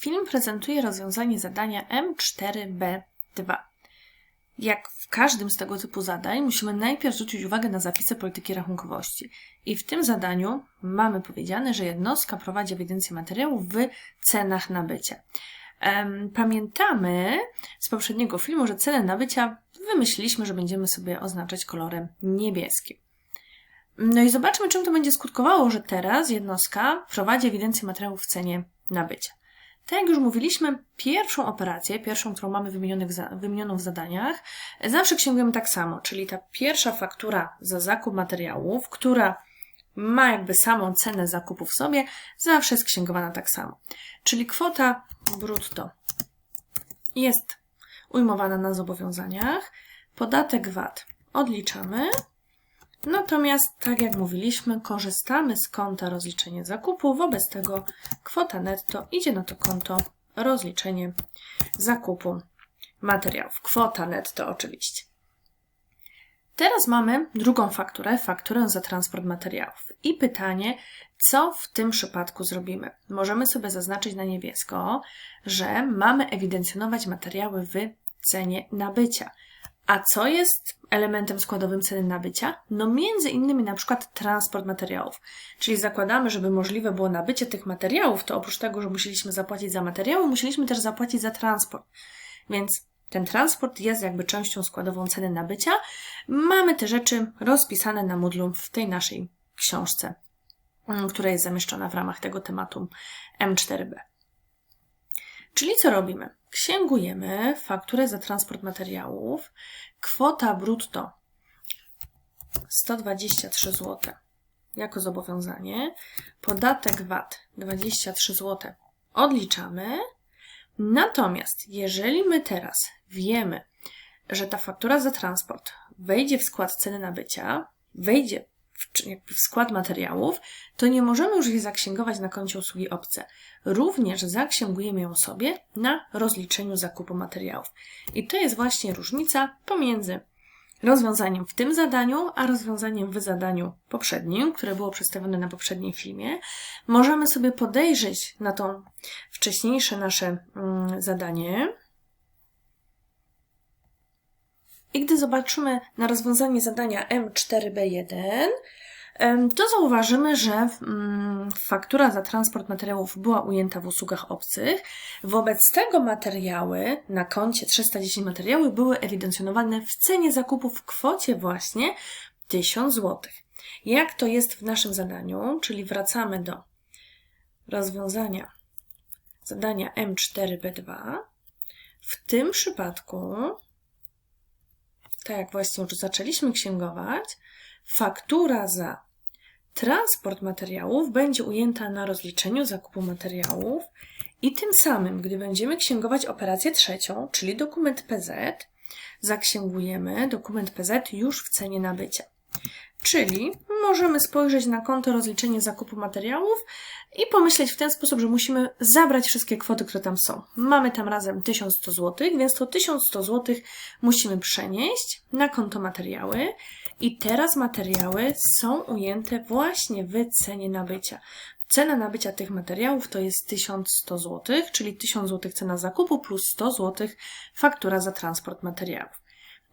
Film prezentuje rozwiązanie zadania M4B2. Jak w każdym z tego typu zadań, musimy najpierw zwrócić uwagę na zapisy polityki rachunkowości. I w tym zadaniu mamy powiedziane, że jednostka prowadzi ewidencję materiałów w cenach nabycia. Pamiętamy z poprzedniego filmu, że cenę nabycia wymyśliliśmy, że będziemy sobie oznaczać kolorem niebieskim. No i zobaczmy, czym to będzie skutkowało, że teraz jednostka prowadzi ewidencję materiałów w cenie nabycia. Tak jak już mówiliśmy, pierwszą operację, pierwszą, którą mamy wymienioną w zadaniach, zawsze księgujemy tak samo, czyli ta pierwsza faktura za zakup materiałów, która ma jakby samą cenę zakupu w sobie, zawsze jest księgowana tak samo. Czyli kwota brutto jest ujmowana na zobowiązaniach, podatek VAT odliczamy, natomiast, tak jak mówiliśmy, korzystamy z konta rozliczenie zakupu, wobec tego kwota netto idzie na to konto rozliczenie zakupu materiałów. Kwota netto oczywiście. Teraz mamy drugą fakturę, fakturę za transport materiałów. I pytanie, co w tym przypadku zrobimy? Możemy sobie zaznaczyć na niebiesko, że mamy ewidencjonować materiały w cenie nabycia. A co jest elementem składowym ceny nabycia? No między innymi na przykład transport materiałów. Czyli zakładamy, żeby możliwe było nabycie tych materiałów, to oprócz tego, że musieliśmy zapłacić za materiały, musieliśmy też zapłacić za transport. Więc ten transport jest jakby częścią składową ceny nabycia. Mamy te rzeczy rozpisane na Moodle w tej naszej książce, mm, która jest zamieszczona w ramach tego tematu M4B. Czyli co robimy? Księgujemy fakturę za transport materiałów. Kwota brutto 123 zł jako zobowiązanie. Podatek VAT 23 zł odliczamy. Natomiast jeżeli my teraz wiemy, że ta faktura za transport wejdzie w skład ceny nabycia, wejdzie w, skład materiałów, to nie możemy już jej zaksięgować na koncie usługi obce. Również zaksięgujemy ją sobie na rozliczeniu zakupu materiałów. I to jest właśnie różnica pomiędzy rozwiązaniem w tym zadaniu, a rozwiązaniem w zadaniu poprzednim, które było przedstawione na poprzednim filmie. Możemy sobie podejrzeć na to wcześniejsze nasze mm, zadanie i gdy zobaczymy na rozwiązanie zadania M4B1, to zauważymy, że mm, faktura za transport materiałów była ujęta w usługach obcych. Wobec tego materiały na koncie 310 materiały były ewidencjonowane w cenie zakupu w kwocie właśnie 1000 zł. Jak to jest w naszym zadaniu, czyli wracamy do rozwiązania zadania M4B2. W tym przypadku jak właśnie już zaczęliśmy księgować, faktura za transport materiałów będzie ujęta na rozliczeniu zakupu materiałów i tym samym, gdy będziemy księgować operację trzecią, czyli dokument PZ, zaksięgujemy dokument PZ już w cenie nabycia. Czyli możemy spojrzeć na konto rozliczenie zakupu materiałów i pomyśleć w ten sposób, że musimy zabrać wszystkie kwoty, które tam są. Mamy tam razem 1100 zł, więc to 1100 zł musimy przenieść na konto materiały i teraz materiały są ujęte właśnie w cenie nabycia. Cena nabycia tych materiałów to jest 1100 zł, czyli 1000 zł cena zakupu plus 100 zł faktura za transport materiałów.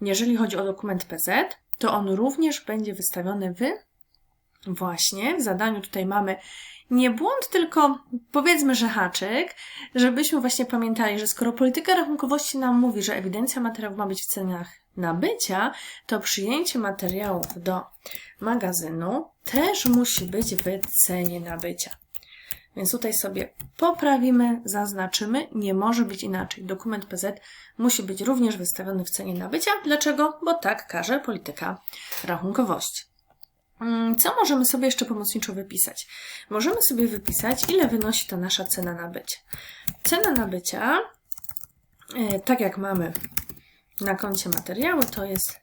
Jeżeli chodzi o dokument PZ, to on również będzie wystawiony w właśnie w zadaniu tutaj mamy nie błąd, tylko powiedzmy, że haczyk, żebyśmy właśnie pamiętali, że skoro polityka rachunkowości nam mówi, że ewidencja materiałów ma być w cenach nabycia, to przyjęcie materiałów do magazynu też musi być w cenie nabycia. Więc tutaj sobie poprawimy, zaznaczymy, nie może być inaczej. Dokument PZ musi być również wystawiony w cenie nabycia. Dlaczego? Bo tak każe polityka rachunkowości. Mm, co możemy sobie jeszcze pomocniczo wypisać? Możemy sobie wypisać, ile wynosi ta nasza cena nabycia. Cena nabycia, e, tak jak mamy na koncie materiału, to jest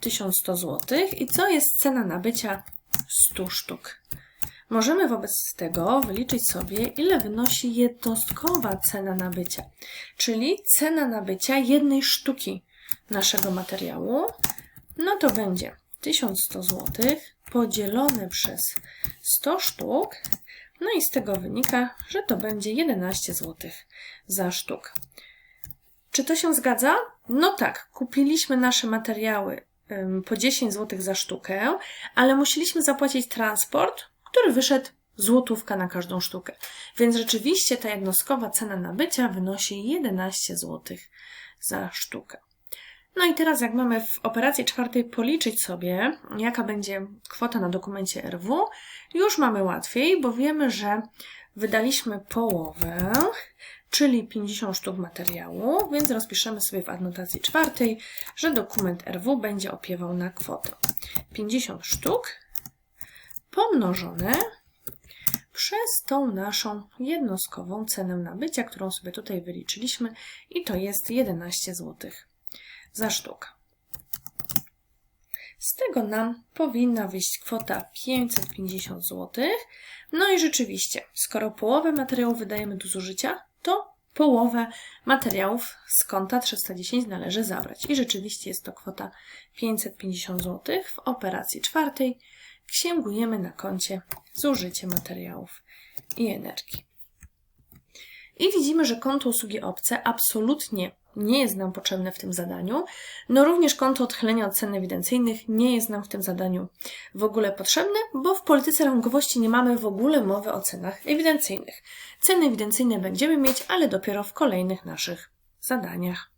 1100 zł. I co jest cena nabycia 100 sztuk? Możemy wobec tego wyliczyć sobie, ile wynosi jednostkowa cena nabycia, czyli cena nabycia jednej sztuki naszego materiału. No to będzie 1100 zł podzielone przez 100 sztuk, No i z tego wynika, że to będzie 11 zł za sztuk. Czy to się zgadza? No tak, kupiliśmy nasze materiały po 10 zł za sztukę, ale musieliśmy zapłacić transport, który wyszedł złotówka na każdą sztukę. Więc rzeczywiście ta jednostkowa cena nabycia wynosi 11 zł za sztukę. No i teraz, jak mamy w operacji czwartej policzyć sobie, jaka będzie kwota na dokumencie RW, już mamy łatwiej, bo wiemy, że wydaliśmy połowę, czyli 50 sztuk materiału, więc rozpiszemy sobie w adnotacji czwartej, że dokument RW będzie opiewał na kwotę 50 sztuk pomnożone przez tą naszą jednostkową cenę nabycia, którą sobie tutaj wyliczyliśmy i to jest 11 zł za sztukę. Z tego nam powinna wyjść kwota 550 zł. No i rzeczywiście, skoro połowę materiałów wydajemy do zużycia, to połowę materiałów z konta 310 należy zabrać. I rzeczywiście jest to kwota 550 zł. W operacji czwartej księgujemy na koncie zużycie materiałów i energii. I widzimy, że konto usługi obce absolutnie nie jest nam potrzebne w tym zadaniu. No również konto odchylenia od cen ewidencyjnych nie jest nam w tym zadaniu w ogóle potrzebne, bo w polityce rachunkowości nie mamy w ogóle mowy o cenach ewidencyjnych. Ceny ewidencyjne będziemy mieć, ale dopiero w kolejnych naszych zadaniach.